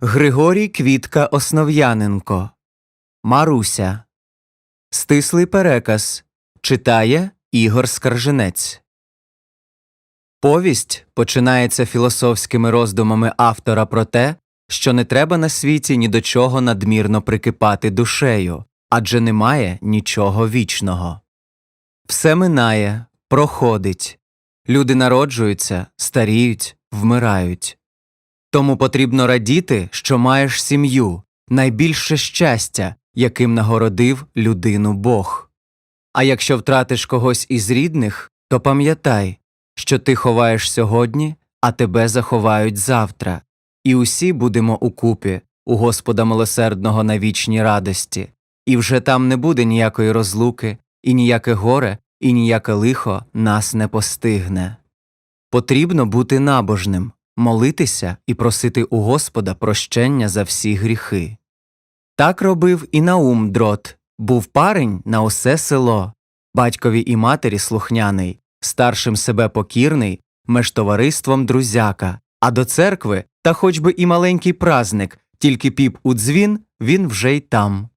Григорій Квітка Основ'яненко Маруся Стислий переказ Читає Ігор Скарженець Повість починається філософськими роздумами автора про те, що не треба на світі ні до чого надмірно прикипати душею, адже немає нічого вічного. Все минає, проходить. Люди народжуються, старіють, вмирають. Тому потрібно радіти, що маєш сім'ю, найбільше щастя, яким нагородив людину Бог. А якщо втратиш когось із рідних, то пам'ятай, що ти ховаєш сьогодні, а тебе заховають завтра, і усі будемо укупі у Господа милосердного на вічній радості, і вже там не буде ніякої розлуки, і ніяке горе, і ніяке лихо нас не постигне. Потрібно бути набожним, молитися і просити у Господа прощення за всі гріхи. Так робив і Наум дрот, був парень на усе село, батькові і матері слухняний, старшим себе покірний, меж товариством друзяка, а до церкви та хоч би і маленький празник, тільки піп у дзвін, він вже й там.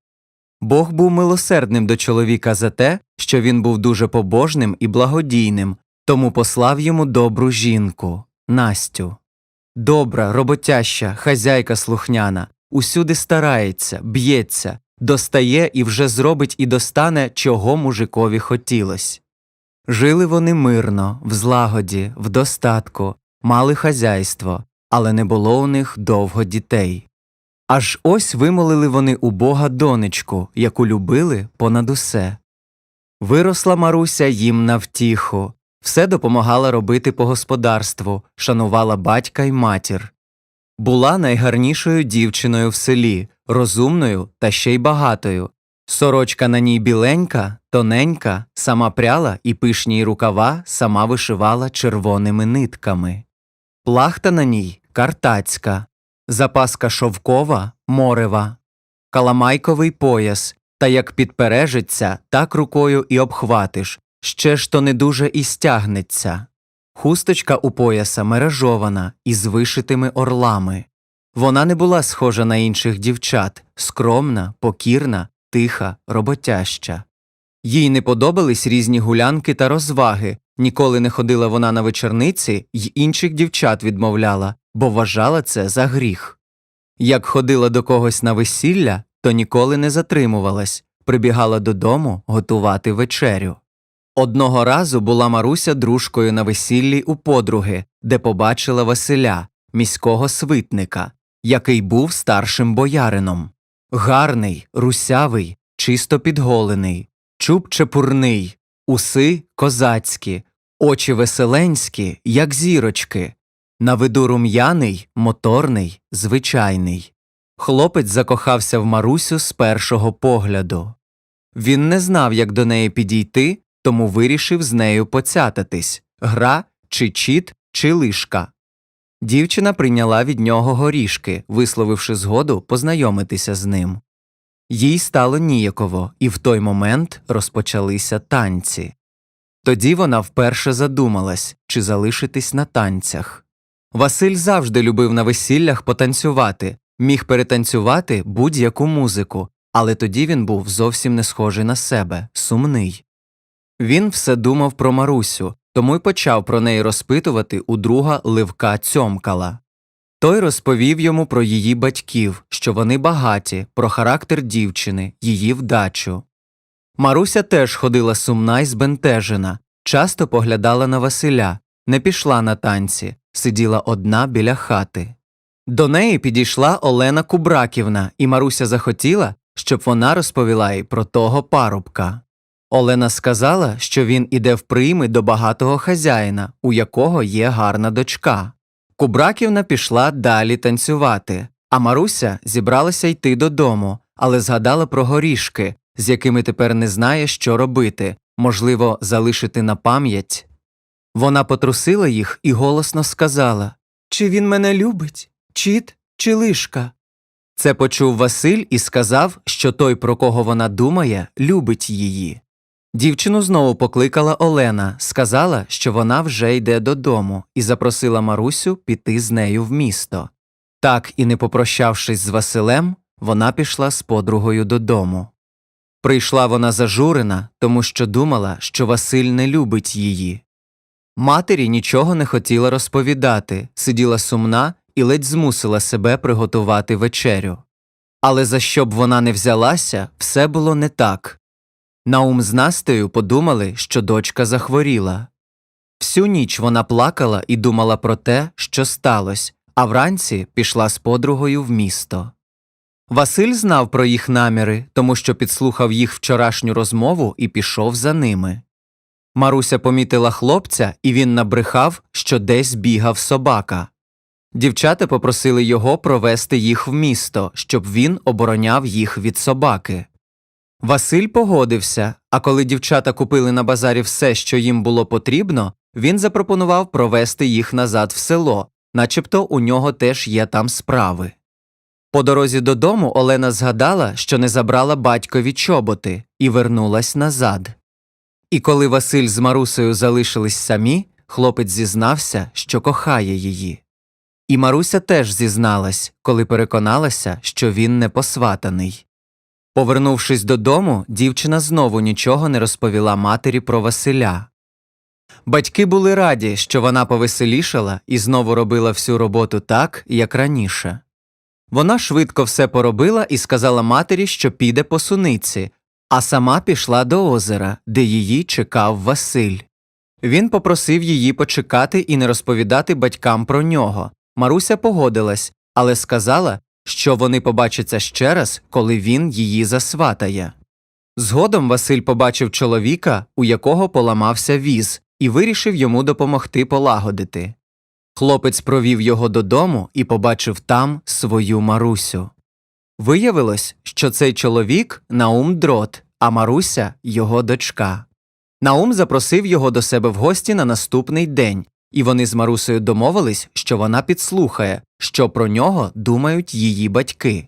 Бог був милосердним до чоловіка за те, що він був дуже побожним і благодійним, тому послав йому добру жінку Настю. Добра, роботяща, хазяйка слухняна, усюди старається, б'ється, достає і вже зробить і достане, чого мужикові хотілось. Жили вони мирно, в злагоді, в достатку, мали хазяйство, але не було у них довго дітей. Аж ось вимолили вони у Бога донечку, яку любили понад усе. Виросла Маруся їм на втіху, все допомагала робити по господарству, шанувала батька й матір. Була найгарнішою дівчиною в селі, розумною та ще й багатою. Сорочка на ній біленька, тоненька, сама пряла і пишні рукава сама вишивала червоними нитками. Плахта на ній картацька, запаска шовкова морева, каламайковий пояс, та як підпережеться, так рукою і обхватиш, ще ж то не дуже і стягнеться. Хусточка у пояса мережована із вишитими орлами. Вона не була схожа на інших дівчат, скромна, покірна, тиха, роботяща. Їй не подобались різні гулянки та розваги, ніколи не ходила вона на вечорниці й інших дівчат відмовляла, бо вважала це за гріх. Як ходила до когось на весілля, то ніколи не затримувалась, прибігала додому готувати вечерю. Одного разу була Маруся дружкою на весіллі у подруги, де побачила Василя, міського свитника, який був старшим боярином. Гарний, русявий, чисто підголений, чуб чепурний, уси козацькі, очі веселенські, як зірочки, на виду рум'яний, моторний, звичайний. Хлопець закохався в Марусю з першого погляду. Він не знав, як до неї підійти, тому вирішив з нею поцятатись гра, чи чіт, чи лишка. Дівчина прийняла від нього горішки, висловивши згоду познайомитися з ним. Їй стало ніяково, і в той момент розпочалися танці. Тоді вона вперше задумалась, чи залишитись на танцях. Василь завжди любив на весіллях потанцювати, міг перетанцювати будь-яку музику, але тоді він був зовсім не схожий на себе, сумний. Він все думав про Марусю, тому й почав про неї розпитувати у друга Ливка Цьомкала. Той розповів йому про її батьків, що вони багаті, про характер дівчини, її вдачу. Маруся теж ходила сумна й збентежена, часто поглядала на Василя, не пішла на танці, сиділа одна біля хати. До неї підійшла Олена Кубраківна, і Маруся захотіла, щоб вона розповіла їй про того парубка. Олена сказала, що він іде в прийми до багатого хазяїна, у якого є гарна дочка. Кубраківна пішла далі танцювати, а Маруся зібралася йти додому, але згадала про горішки, з якими тепер не знає, що робити, можливо, залишити на пам'ять. Вона потрусила їх і голосно сказала Чи він мене любить? Чіт чи лишка? Це почув Василь і сказав, що той, про кого вона думає, любить її. Дівчину знову покликала Олена, сказала, що вона вже йде додому, і запросила Марусю піти з нею в місто. Так і не попрощавшись з Василем, вона пішла з подругою додому. Прийшла вона зажурена, тому що думала, що Василь не любить її. Матері нічого не хотіла розповідати, сиділа сумна і ледь змусила себе приготувати вечерю. Але за що б вона не взялася, все було не так. Наум з Настею подумали, що дочка захворіла. Всю ніч вона плакала і думала про те, що сталося, а вранці пішла з подругою в місто. Василь знав про їх наміри, тому що підслухав їх вчорашню розмову і пішов за ними. Маруся помітила хлопця, і він набрехав, що десь бігав собака. Дівчата попросили його провести їх в місто, щоб він обороняв їх від собаки. Василь погодився, а коли дівчата купили на базарі все, що їм було потрібно, він запропонував провести їх назад в село, начебто у нього теж є там справи. По дорозі додому Олена згадала, що не забрала батькові чоботи, і вернулась назад. І коли Василь з Марусею залишились самі, хлопець зізнався, що кохає її. І Маруся теж зізналась, коли переконалася, що він не посватаний. Повернувшись додому, дівчина знову нічого не розповіла матері про Василя. Батьки були раді, що вона повеселішала і знову робила всю роботу так, як раніше. Вона швидко все поробила і сказала матері, що піде по суниці, а сама пішла до озера, де її чекав Василь. Він попросив її почекати і не розповідати батькам про нього. Маруся погодилась, але сказала, що вони побачаться ще раз, коли він її засватає. Згодом Василь побачив чоловіка, у якого поламався віз, і вирішив йому допомогти полагодити. Хлопець провів його додому і побачив там свою Марусю. Виявилось, що цей чоловік Наум Дрот, а Маруся його дочка. Наум запросив його до себе в гості на наступний день, і вони з Марусею домовились, що вона підслухає, що про нього думають її батьки.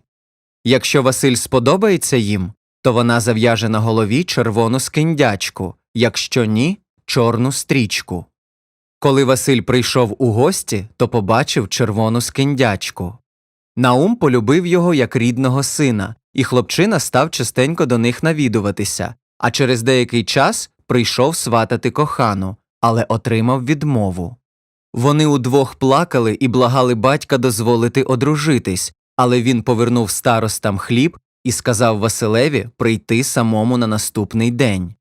Якщо Василь сподобається їм, то вона зав'яже на голові червону скиндячку, якщо ні, чорну стрічку. Коли Василь прийшов у гості, то побачив червону скиндячку. Наум полюбив його як рідного сина, і хлопчина став частенько до них навідуватися, а через деякий час прийшов сватати кохану, але отримав відмову. Вони удвох плакали і благали батька дозволити одружитись, але він повернув старостам хліб і сказав Василеві прийти самому на наступний день.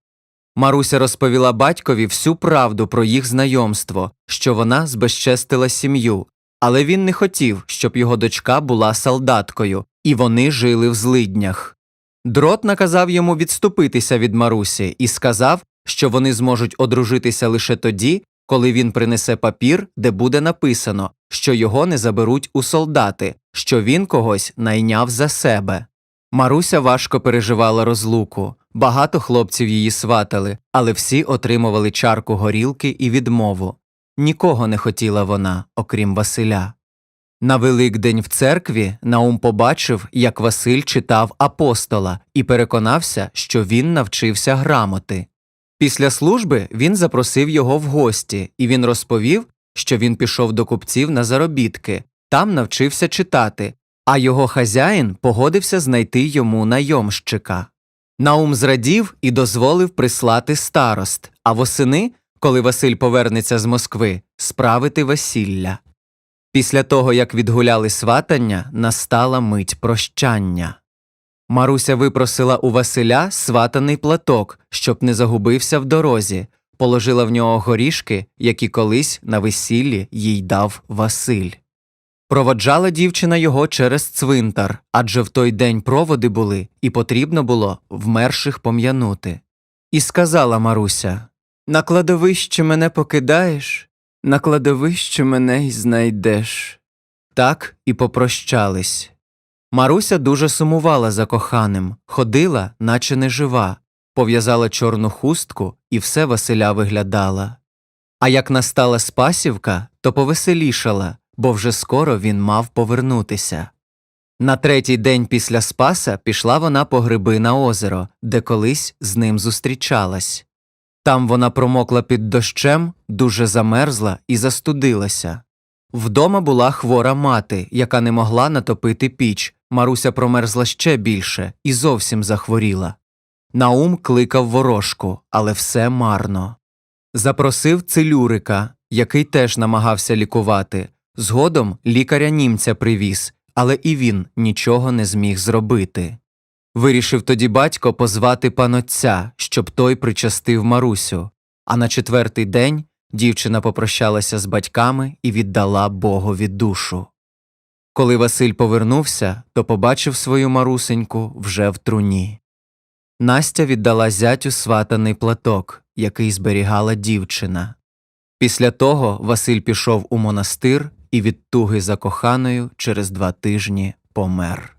Маруся розповіла батькові всю правду про їх знайомство, що вона збезчестила сім'ю, але він не хотів, щоб його дочка була солдаткою, і вони жили в злиднях. Дрот наказав йому відступитися від Марусі і сказав, що вони зможуть одружитися лише тоді, коли він принесе папір, де буде написано, що його не заберуть у солдати, що він когось найняв за себе. Маруся важко переживала розлуку. Багато хлопців її сватали, але всі отримували чарку горілки і відмову. Нікого не хотіла вона, окрім Василя. На Великдень в церкві Наум побачив, як Василь читав апостола, і переконався, що він навчився грамоти. Після служби він запросив його в гості, і він розповів, що він пішов до купців на заробітки, там навчився читати, а його хазяїн погодився знайти йому найомщика. Наум зрадів і дозволив прислати старост, а восени, коли Василь повернеться з Москви, справити весілля. Після того, як відгуляли сватання, настала мить прощання. Маруся випросила у Василя сватаний платок, щоб не загубився в дорозі, положила в нього горішки, які колись на весіллі їй дав Василь. Проводжала дівчина його через цвинтар, адже в той день проводи були, і потрібно було вмерших пом'янути. І сказала Маруся На кладовище мене покидаєш, на кладовище мене й знайдеш. Так і попрощались. Маруся дуже сумувала за коханим, ходила, наче нежива, пов'язала чорну хустку і все Василя виглядала. А як настала Спасівка, то повеселішала, бо вже скоро він мав повернутися. На третій день після Спаса пішла вона по гриби на озеро, де колись з ним зустрічалась. Там вона промокла під дощем, дуже замерзла і застудилася. Вдома була хвора мати, яка не могла натопити піч. Маруся промерзла ще більше і зовсім захворіла. Наум кликав ворожку, але все марно. Запросив целюрика, який теж намагався лікувати. Згодом лікаря німця привіз, але і він нічого не зміг зробити. Вирішив тоді батько позвати панотця, щоб той причастив Марусю. А на четвертий день дівчина попрощалася з батьками і віддала Богові душу. Коли Василь повернувся, то побачив свою марусеньку вже в труні. Настя віддала зятю сватаний платок, який зберігала дівчина. Після того Василь пішов у монастир і від туги за коханою через два тижні помер.